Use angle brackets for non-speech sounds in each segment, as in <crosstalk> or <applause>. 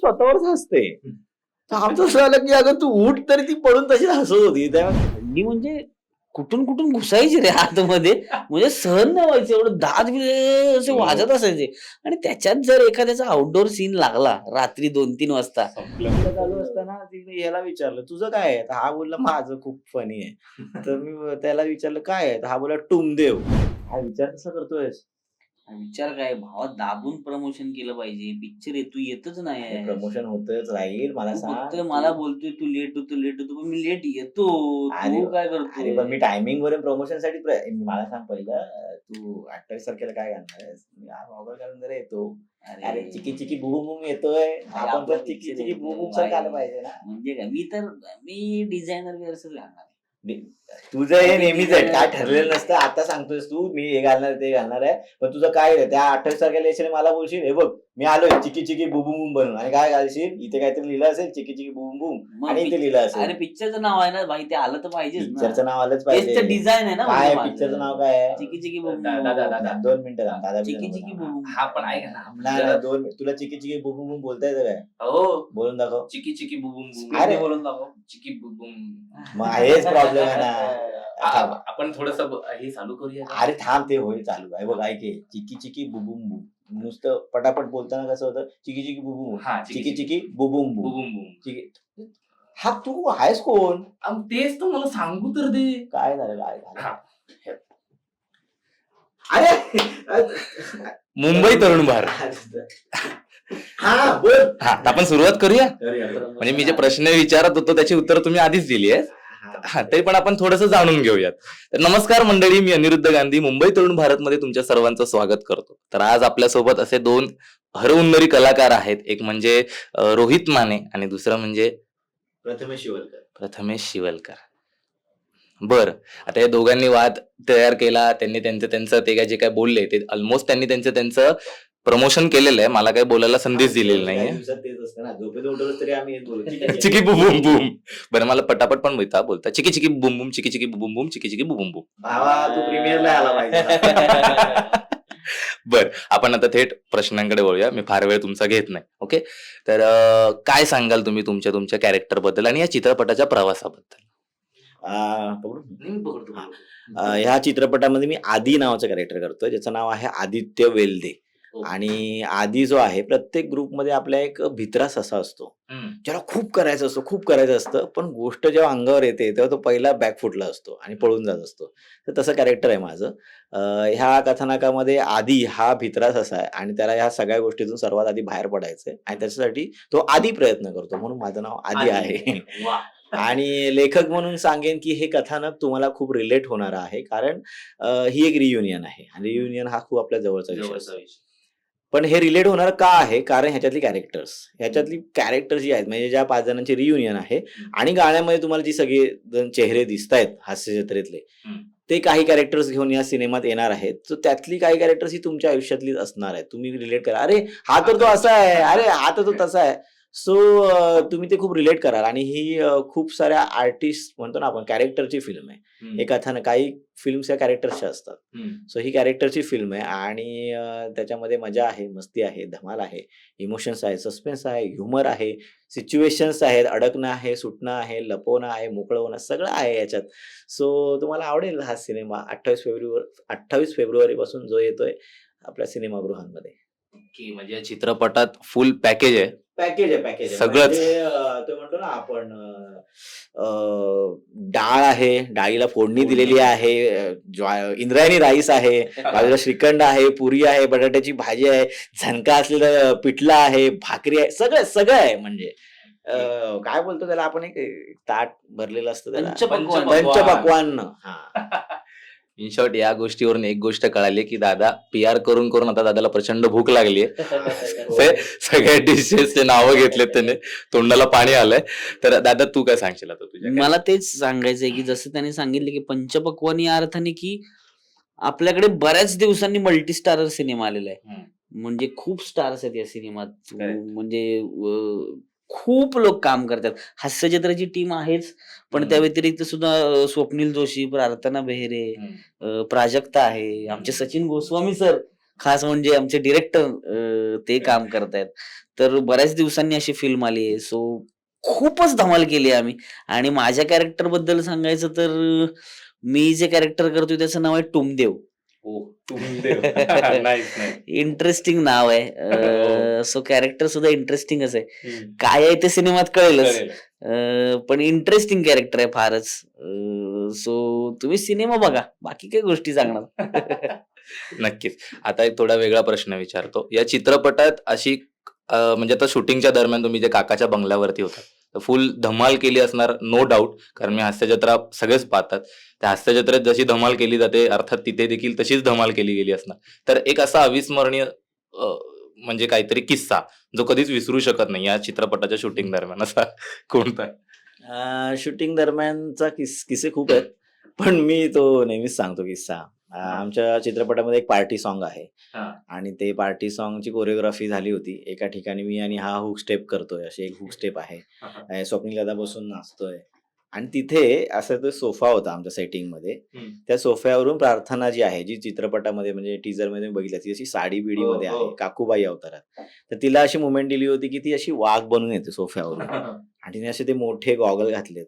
स्वतःवरच हसते आमचं असं झालं की अगं तू उठ तरी ती पडून तशीच हसत होती. त्यामुळे थंडी म्हणजे कुठून कुठून घुसायची रे आतमध्ये? म्हणजे सहन नाही व्हायचं एवढं दात असे वाजत असायचे. आणि त्याच्यात जर एखाद्याचा आउटडोर सीन लागला रात्री दोन तीन वाजता चालू असताना तिने याला विचारलं तुझं काय आहे? तर हा बोलला माझं खूप फनी आहे. <laughs> तर मी त्याला विचारलं काय आहे? तर हा बोला टुमदेव. हा विचार कसा करतोय विचार काय भावा दाबून प्रमोशन केलं पाहिजे. पिक्चर आहे तू येतच नाही. प्रमोशन होतच राहील मला सांग. मला बोलतोय तू लेट होतो लेट होतो पण मी लेट येतो. अरे तू. काय अरे करतो पण मी टायमिंग वर प्रमोशनसाठी प्र- मला सांग पहिलं अं, तू अठ्ठावीस तारखेला काय घालणार आहेस मी हा कॅलेंडर येतो. अरे. चिकी चिकी बुबुम बुम येतोय. आपण आपला पण चिकी picture चिकी सारखं आलं. पाहिजे ना. म्हणजे काय मी तर मी डिझायनर वेअर्सच घालणार. तुझं हे नेहमीच आहे. काय ठरलेलं नसतं आता सांगतोयस तू मी हे घालणार ते घालणार आहे. पण तुझं काय आहे त्या अठ्ठावीस तारखेला येशील मला बोलशील हे बघ मी आलोय चिकी चिकी बुबुम बुम बनून आणि काय घालशील? इथे काहीतरी लिहिलं असेल चिकी चिकी बुबुम बुम. आणि इथे लिहिलं अरे असेल पिक्चरचं नाव आहे ना भाई ते आलं तर पाहिजेच पिक्चरचं नाव आलंच पाहिजे. डिझाईन आहे ना काय म्हणजे. पिक्चरचं नाव काय आहे? चिकी चिकी बुम दा- दा- दा- दा- दा. दोन मिनिटं दादा चिकी चिकी बोला. बुम हा पण ऐका <laughs> ना दोन तुला चिकी चिकी बुबुम बुम बोलता येतं काय? हो. बोलून दाखव. चिकी चिकी बुबुम बुम अरे. बोलून दाखव. चिकी बुबुम मग हेच प्रॉब्लेम आहे ना थांब. आपण थोडस हे चालू करूया का? अरे थांब ते होईल चालू. आहे बघ ऐके चिकी चिकी बुबुम बुम. नुसतं पटापट बोलताना कसं होतं? चिकी चिकी बुबुम बुम. हा चिकी चिकी बुबुम बुम. बुबुम बुम. चिकी हा तू आहेस कोण? अम, तेच तर मला सांगू तर दे. काय झालं काय झालं? हा. अरे! मुंबई तरुण भारत. हा बोल. हा आता आपण सुरुवात करूया. म्हणजे मी जे प्रश्न विचारत होतो त्याची उत्तर तुम्ही आधीच दिली आहे हा. तरी पण आपण थोडंसं जाणून घेऊयात. तर नमस्कार मंडळी मी अनिरुद्ध गांधी मुंबई तरुण भारत मध्ये तुमच्या सर्वांचं स्वागत करतो. तर आज आपल्यासोबत असे दोन हरहुन्नरी कलाकार आहेत. एक म्हणजे रोहित माने आणि दुसरं म्हणजे प्रथमेश शिवलकर. प्रथमेश शिवलकर. बर आता या दोघांनी वाद तयार केला. त्यांनी त्यांचं त्यांचं ते काय जे काय बोलले ते ऑलमोस्ट त्यांनी त्यांचं त्यांचं प्रमोशन केलेलं आहे. मला काही बोलायला संधीच दिलेली नाहीये. दिवसात तेच असतं ना. झोपेत उठवलं तरी आम्ही हेच बोलू. चिकी. चिकी बुबुम बुम बरं मला पटापट पण बोलता. बोलता. चिकी चिकी बुम बुम चिकी चिकी बुम बुम चिकी चिकी बुम बुम भावा तू प्रीमियरला आला पाहिजे. <laughs> बर आपण आता थेट प्रश्नांकडे वळूया. मी फार वेळ तुमचा घेत नाही. ओके? तर अं, काय सांगाल तुम्ही तुमच्या तुमच्या कॅरेक्टरबद्दल आणि या चित्रपटाच्या प्रवासाबद्दल? आ, पकडू? हा. अ, ह्या चित्रपटामध्ये मी आदी नावाचं कॅरेक्टर करतोय. ज्याचं नाव आहे आदित्य वेल्दे. आणि आदी जो आहे प्रत्येक ग्रुपमध्ये आपल्या एक भित्रास असा असतो. ज्याला खूप करायचं असतं खूप करायचं असतं पण गोष्ट जेव्हा अंगावर येते तेव्हा तो पहिला बॅकफुटला असतो आणि पळून जात असतो. तर तसं कॅरेक्टर आहे माझं. ह्या कथानकामध्ये आधी हा भित्रास असा आहे आणि त्याला ह्या सगळ्या गोष्टीतून सर्वात आधी बाहेर पडायचंय आणि त्याच्यासाठी तो आधी प्रयत्न करतो म्हणून माझं नाव आदी आहे. <laughs> आणि लेखक म्हणून सांगेन की हे कथानक तुम्हाला खूप रिलेट होणार आहे कारण ही एक रियुनियन आहे. आणि रियुनियन हा खूप आपल्या जवळचा विषय. पण हे रिलेट होणार का आहे? कारण ह्याच्यातली कॅरेक्टर्स ह्याच्यातली कॅरेक्टर जी आहेत म्हणजे ज्या पाच जणांची रियुनियन आहे आणि गाण्यामध्ये तुम्हाला जी सगळे जण चेहरे दिसत आहेत हास्य जत्रेतले. ते काही कॅरेक्टर्स घेऊन या सिनेमात येणार आहेत. तर त्यातली काही कॅरेक्टर्स ही तुमच्या आयुष्यातलीच असणार आहेत. तुम्ही रिलेट करा. अरे हा तर तो असा आहे. अरे हा तर तो तसा आहे. सो तुम्ही ते खूप रिलेट कराल आणि ही खूप साऱ्या आर्टिस्ट म्हणतो ना आपण कॅरेक्टरची फिल्म आहे. हे कथानक काही फिल्म्स या कॅरेक्टर्सच्या असतात. सो ही कॅरेक्टरची फिल्म आहे आणि त्याच्यामध्ये मजा आहे मस्ती आहे धमाल आहे इमोशन्स आहे सस्पेन्स आहे ह्युमर आहे सिच्युएशन्स आहेत अडकणं आहे सुटणं आहे लपवणं आहे मोकळं होणं सगळं आहे याच्यात. सो तुम्हाला आवडेल हा सिनेमा अठ्ठावीस फेब्रुवारी अठ्ठावीस फेब्रुवारी पासून जो येतोय आपल्या सिनेमागृहांमध्ये. म्हणजे या चित्रपटात फुल पॅकेज आहे. पॅकेज आहे पॅकेज सगळंच. तो म्हणतो ना आपण डाळ आहे डाळीला फोडणी दिलेली आहे इंद्रायणी राईस आहे बाजूला श्रीखंड आहे पुरी आहे बटाट्याची भाजी आहे झणका असलेलं पिठलं आहे भाकरी आहे सगळं सगळं आहे म्हणजे. काय बोलतो त्याला आपण एक ताट भरलेलं असतं त्याला. पंचपक्वान्न. पंचपक्वान्न. हा. इन शॉर्ट या गोष्टीवरून एक गोष्ट कळाली की दादा पी आर करून करून आता दादाला प्रचंड भूक लागली सगळ्या डिशेसचे नावं घेतलेत त्याने. तोंडाला पाणी आलंय. तर दादा तू काय सांगशील आता तुझ्या मला तेच सांगायचंय की जसं त्याने सांगितलं की पंचपक्वान या अर्थाने की आपल्याकडे बऱ्याच दिवसांनी मल्टी स्टारर सिनेमा आलेला आहे. म्हणजे खूप स्टार्स आहेत या सिनेमात. म्हणजे खूप लोक काम करतात. हास्यचित्राची टीम आहेच पण. त्या व्यतिरिक्त सुद्धा स्वप्नील जोशी प्रार्थना बेहरे प्राजक्ता आहे आमचे सचिन गोस्वामी सर खास म्हणजे आमचे डिरेक्टर ते काम करतायत. तर बऱ्याच दिवसांनी अशी फिल्म आली आहे. सो खूपच धमाल केली आम्ही. आणि माझ्या कॅरेक्टरबद्दल सांगायचं तर मी जे कॅरेक्टर करतोय त्याचं नाव आहे टुमदेव. नाईस इंटरेस्टिंग नाव आहे. <laughs> सो कॅरेक्टर सुद्धा इंटरेस्टिंगच आहे. काय आहे ते सिनेमात कळेलच. पण इंटरेस्टिंग कॅरेक्टर आहे फारच. सो तुम्ही सिनेमा बघा. बाकी काही गोष्टी सांगणार. <laughs> नक्कीच. आता एक थोडा वेगळा प्रश्न विचारतो. या चित्रपटात अशी म्हणजे आता शूटिंगच्या दरम्यान तुम्ही जे काकाच्या बंगल्यावरती होता तर फुल धमाल केली असणार नो डाऊट कारण मी हास्यजत्रा सगळेच पाहतात. त्या हास्यजत्रेत जशी धमाल केली जाते अर्थात तिथे देखील तशीच धमाल केली गेली असणार. तर एक असा अविस्मरणीय म्हणजे काहीतरी किस्सा जो कधीच विसरू शकत नाही या चित्रपटाच्या शूटिंग दरम्यान. असा कोणता शूटिंग दरम्यानचा किस किस्से खूप आहेत पण मी तो नेहमीच सांगतो किस्सा. आमच्या चित्रपटामध्ये एक पार्टी सॉन्ग आहे. हा. आणि ते पार्टी सॉन्गची कोरिओग्राफी झाली होती. एका ठिकाणी मी आणि हा हुक स्टेप करतोय. अशी एक हुक स्टेप आहे. अं, स्वप्नील दादा बसून नाचतोय. आणि तिथे असा तो सोफा होता आमच्या सेटिंगमध्ये हम्म. त्या सोफ्यावरून प्रार्थना जी आहे जी चित्रपटामध्ये म्हणजे टीजरमध्ये बघितली ती अशी साडी बिडी मध्ये हो, हो. आहे काकूबाई अवतारात. तर तिला अशी मुवमेंट दिली होती की ती अशी वाघ बनून येते सोफ्यावरून. आणि तिने असे ते मोठे गॉगल घातलेत.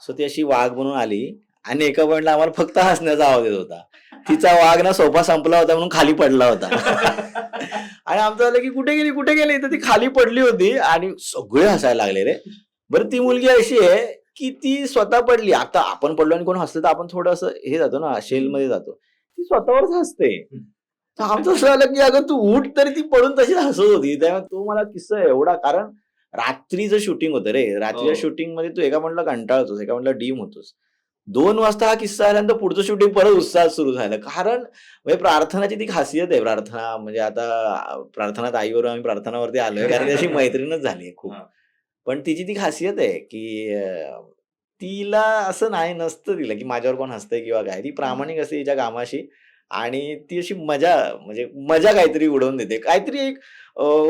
सो ती अशी वाघ बनून आली आणि एका पॉइंटला आम्हाला फक्त हसण्याचा आवाज येत होता. तिचा वाघ ना सोफा संपला होता म्हणून खाली पडला होता. <laughs> आणि आमचं झालं की कुठे गेली कुठे गेली? तर ती खाली पडली होती आणि सगळे हसायला लागले रे. बरं ती मुलगी अशी आहे की ती स्वतः पडली. आता आपण पडलो आणि कोण हसलं तर आपण थोडस हे जातो ना शेल मध्ये जातो. ती स्वतःवरच हसते. तर आमचं असं झालं की अगं तू उठ तरी ती पडून तशीच हसत होती. त्यामुळे तो मला किस्सा एवढा कारण रात्रीचं शूटिंग होतं रे. रात्रीच्या हो. शूटिंगमध्ये तू एका म्हणला कंटाळतोस एका म्हणला डीम होतोस. दोन वाजता हा किस्सा आल्यानंतर पुढचं शूटिंग परत उत्साहात सुरू झालं. कारण म्हणजे प्रार्थनाची ती खासियत आहे. प्रार्थना म्हणजे आता प्रार्थनात आईवर आम्ही प्रार्थनावरती आलोय. कारण ती अशी <laughs> मैत्रीणच झाली खूप. पण तिची ती खासियत आहे की तिला असं नाही नसतं तिला की माझ्यावर कोण हसतंय किंवा काय. ती प्रामाणिक असते तिच्या कामाशी आणि ती अशी मजा म्हणजे मजा काहीतरी उडवून देते. काहीतरी एक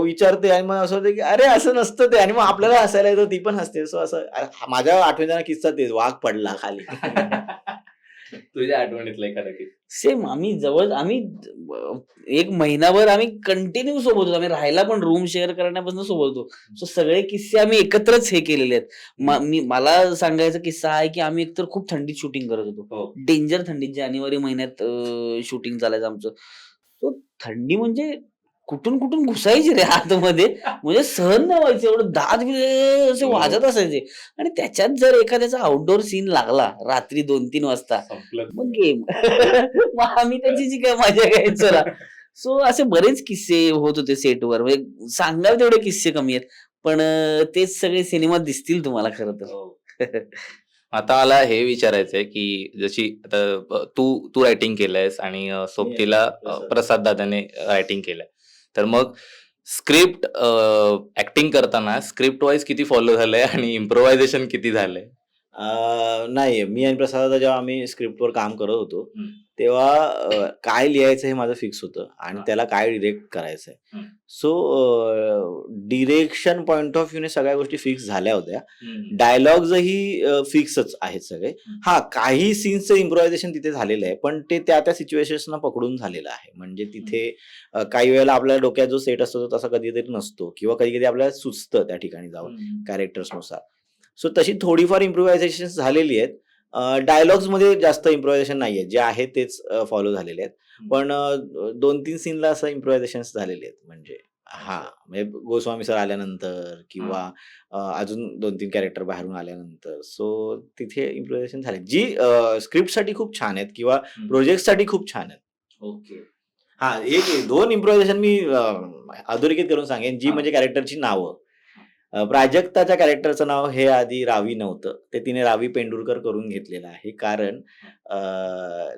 विचारते आणि मग असं होतं की अरे असं नसतं ते. आणि मग आपल्याला हसायला येतं ती पण हसते. सो असं माझ्या आठवणीचा किस्सा तेच. वाघ पडला खाली. <laughs> तुझ्या आठवणीतला एखादा किस्सा? सेम आम्ही जवळ आम्ही एक महिनाभर आम्ही कंटिन्यू सोबत होतो. आम्ही राहायला पण रूम शेअर करण्यापासून सोबत होतो. सो सगळे किस्से आम्ही एकत्रच हे केलेले आहेत. म- मला सांगायचा किस्सा आहे की आम्ही एकतर खूप थंडीत शूटिंग करत होतो. हो. डेंजर थंडीत जानेवारी महिन्यात शूटिंग चालायचं आमचं. तो थंडी म्हणजे कुठून कुठून घुसायची रे आतमध्ये? म्हणजे सहन नाही व्हायचं एवढं दात बी असे हो. वाजत असायचे. आणि त्याच्यात जर एखाद्याचा आउटडोर सीन लागला रात्री दोन तीन वाजता मग गेम <laughs> मग आम्ही त्याची जी काय मजा घ्यायचो ना. सो असे बरेच किस्से होत होते सेटवर म्हणजे सांगावे तेवढे किस्से कमी आहेत. पण तेच सगळे सिनेमात दिसतील तुम्हाला खरं तर. हो. <laughs> आता मला हे विचारायचंय की जशी आता तू तू रायटिंग केलंयस आणि सोबतीला. प्रसाद. दादाने रायटिंग केलंय. तर मग स्क्रिप्ट ऍक्टिंग करताना स्क्रिप्ट वाईज किती फॉलो झालंय आणि इम्प्रोव्हायझेशन किती झालंय? नाही मी आणि प्रसाद जेव्हा आम्ही स्क्रिप्टवर काम करत होतो. तेव्हा काय लिहायचं हे माझं फिक्स होतं आणि. त्याला काय डिरेक्ट करायचंय. सो डिरेक्शन पॉइंट ऑफ व्ह्यूने सगळ्या गोष्टी फिक्स झाल्या होत्या. डायलॉग्सही फिक्सच आहेत सगळे हा काही सीन्सचं इम्प्रोव्हायझेशन तिथे झालेलं आहे पण ते त्या त्या सिच्युएशन्सना पकडून झालेलं आहे म्हणजे तिथे काही वेळेला आपल्या डोक्यात जो सेट असतो तो तसा कधीतरी नसतो किंवा कधी कधी आपल्याला सुचतं त्या ठिकाणी जाऊन. कॅरेक्टर्सनुसार सो तशी थोडीफार इम्प्रोव्हायझेशन झालेली आहेत. डायलॉग्समध्ये जास्त इम्प्रोव्हायझेशन नाहीये. जे आहे तेच फॉलो झालेले आहेत. पण दोन तीन सीनला असं इम्प्रोव्हायझेशन झालेले आहेत. म्हणजे हा म्हणजे गोस्वामी सर आल्यानंतर किंवा अजून दोन तीन कॅरेक्टर बाहेरून आल्यानंतर. सो तिथे इम्प्रोव्हायझेशन झाले. जी स्क्रिप्टसाठी खूप छान आहेत किंवा. प्रोजेक्टसाठी खूप छान आहेत. ओके. हा एक दोन इम्प्रोव्हायझेशन मी अधोरेखित करून सांगेन. जी. म्हणजे कॅरेक्टरची नावं. प्राजक्ताच्या कॅरेक्टरचं नाव हे आधी रावी नव्हतं. ते तिने रावी पेंडुरकर करून घेतलेलं आहे. कारण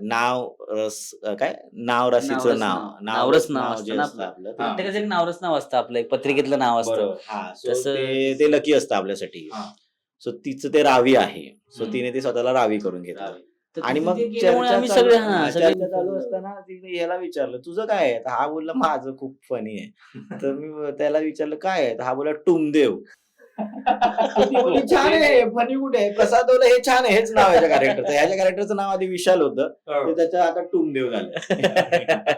नाव रस काय? नाव रसीचं नावरस नाव. नाव. नावरस नाव जे असतं आपलं. ते- प्रत्येकाचं एक नावरच नाव असतं आपलं. एक पत्रिकेतलं नाव असतं. बरोबर. हा. so तसं- ते ते लकी असतं आपल्यासाठी. हा. सो तिचं ते रावी आहे. सो हम्म. तिने ते स्वतःला रावी करून घेतलं. तर आणि तिथे मग ते केल्यामुळे चर्चा आम्ही चालू- सगळे हा सगळे चर्चा चालू असताना तिने याला विचारलं तुझं काय आहे? तर हा बोलला माझं खूप फनी आहे. तर मी <laughs> त्याला विचारलं काय आहे? तर हा बोला टुमदेव. छान आहे फनी कुठे आहे? प्रसाद हे छान आहे हेच नाव आहे कॅरेक्टरचं ह्याच्या कॅरेक्टरचं नाव आधी विशाल होतं. ते त्याच्या आता टूमदेव झालं. <laughs>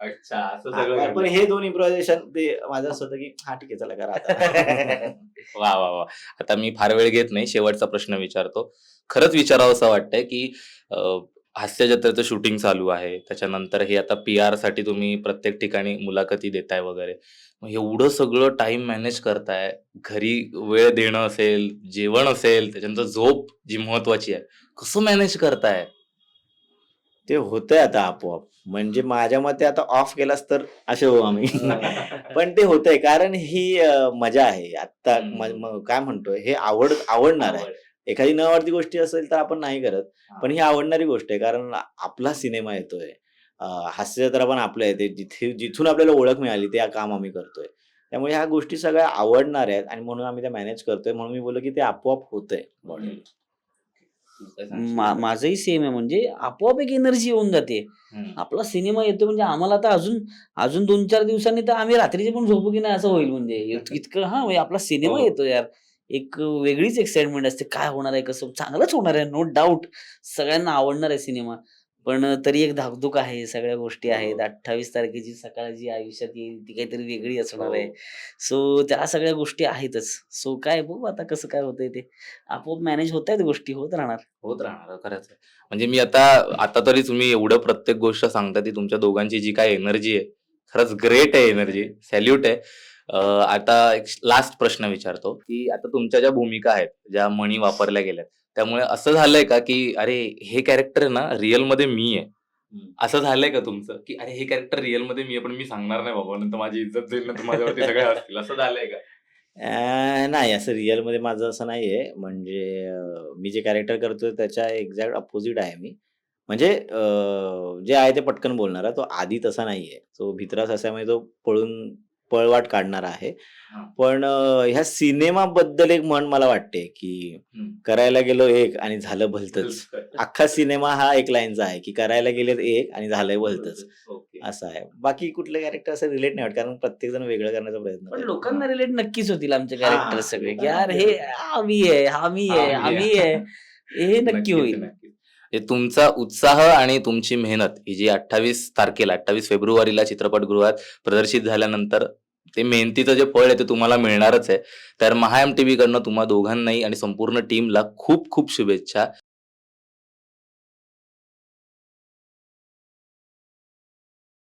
अच्छा असं सगळं पण. हे दोन इम्प्रोव्हायझेशन ते माझं असं होतं की हा ठीक आहे चला करा आता. <laughs> वा वा वा. आता मी फार वेळ घेत नाही शेवटचा प्रश्न विचारतो. खरंच विचारावं असं वाटतंय की अं, हास्य जत्रेचं शूटिंग चालू आहे. त्याच्यानंतर हे आता पी आरसाठी तुम्ही प्रत्येक ठिकाणी मुलाखती देताय वगैरे. मग एवढं सगळं टाइम मॅनेज करताय घरी वेळ देणं असेल जेवण असेल त्याच्यानंतर झोप जी महत्वाची आहे कसं मॅनेज करताय? ते होतंय आता आपोआप. म्हणजे माझ्या मते आता ऑफ केलास तर असे हो आम्ही. <laughs> पण ते होतंय. कारण ही अं, मजा आहे. आता हम्म. म- म- काय म्हणतोय? हे आवड आवडणार आहे. एखादी न आवडती गोष्टी असेल तर आपण नाही करत. पण ही आवडणारी गोष्ट आहे कारण आपला सिनेमा येतोय. अं, हास्यजत्रा पण आपल्या येते जिथे जिथून आपल्याला ओळख मिळाली ते काम आम्ही करतोय. त्यामुळे ह्या गोष्टी सगळ्या आवडणार आहेत आणि म्हणून आम्ही त्या मॅनेज करतोय. म्हणून मी बोललो की ते आपोआप होतंय. बॉडी माझंही सेम आहे. म्हणजे आपोआप एक एनर्जी येऊन जाते. आपला सिनेमा येतो म्हणजे आम्हाला आता अजून अजून दोन चार दिवसांनी तर आम्ही रात्रीचे पण झोपू की नाही असं होईल म्हणजे. इत- <laughs> इतकं हा म्हणजे आपला सिनेमा हो. येतो यार. एक वेगळीच एक्साइटमेंट असते. काय होणार आहे कसं? चांगलंच होणार आहे नो डाऊट सगळ्यांना आवडणार आहे सिनेमा. पण तरी एक धाकधूक आहे सगळ्या गोष्टी आहेत. अठ्ठावीस तारखेची सकाळ जी आयुष्यात येईल ती काहीतरी वेगळी असणार आहे. सो त्या सगळ्या गोष्टी आहेतच. सो काय बघू आता कसं काय होतंय ते. आपोआप मॅनेज होत आहेत गोष्टी होत राहणार. होत राहणार खरंच म्हणजे मी आता आता तरी तुम्ही एवढं प्रत्येक गोष्ट सांगता ती तुमच्या दोघांची जी काय एनर्जी आहे खरंच ग्रेट आहे एनर्जी सॅल्यूट आहे. आता एक लास्ट प्रश्न विचारतो की आता तुमच्या ज्या भूमिका आहेत ज्या मणी वापरल्या गेल्यात त्यामुळे असं झालंय का की अरे हे कॅरेक्टर ना रिअलमध्ये मी आहे. असं झालंय का तुमचं की अरे हे कॅरेक्टर रिअलमध्ये मी आहे पण मी सांगणार नाही बाबा नंतर माझी इज्जत जाईल नंतर माझ्यावरती सगळे असतील असं झालंय का? नाही असं रिअलमध्ये माझं असं नाहीये. म्हणजे मी जे कॅरेक्टर करतोय त्याच्या एक्झॅक्ट अपोजिट आहे मी. म्हणजे जे आहे ते पटकन बोलणारा तो आधी तसा नाहीये. तो भित्रास असल्यामुळे तो पळून पळवाट काढणारा आहे. पण ह्या सिनेमाबद्दल एक म्हण मला वाटते की. करायला गेलो एक आणि झालं भलतच. <laughs> अख्खा सिनेमा हा एक लाईनचा आहे की करायला गेलेत एक आणि झालंय भलतच. असं आहे. बाकी कुठले कॅरेक्टर असं रिलेट नाही वाटत कारण प्रत्येक जण वेगळं करण्याचा प्रयत्न पण. लोकांना रिलेट नक्कीच होतील आमचे कॅरेक्टर सगळे. यार हे हा मी आहे हा मी आहे हा हा मी आहे. हे <laughs> नक्की होईल. तुमचा उत्साह आणि तुमची मेहनत ही जी अठ्ठावीस तारखेला अठ्ठावीस फेब्रुवारीला चित्रपटगृहात प्रदर्शित झाल्यानंतर ते मेहनतीचं जे फळ आहे ते तुम्हाला मिळणारच आहे. तर महाएम टीव्ही कडनं तुम्हा दोघांनाही आणि संपूर्ण टीमला खूप खूप शुभेच्छा.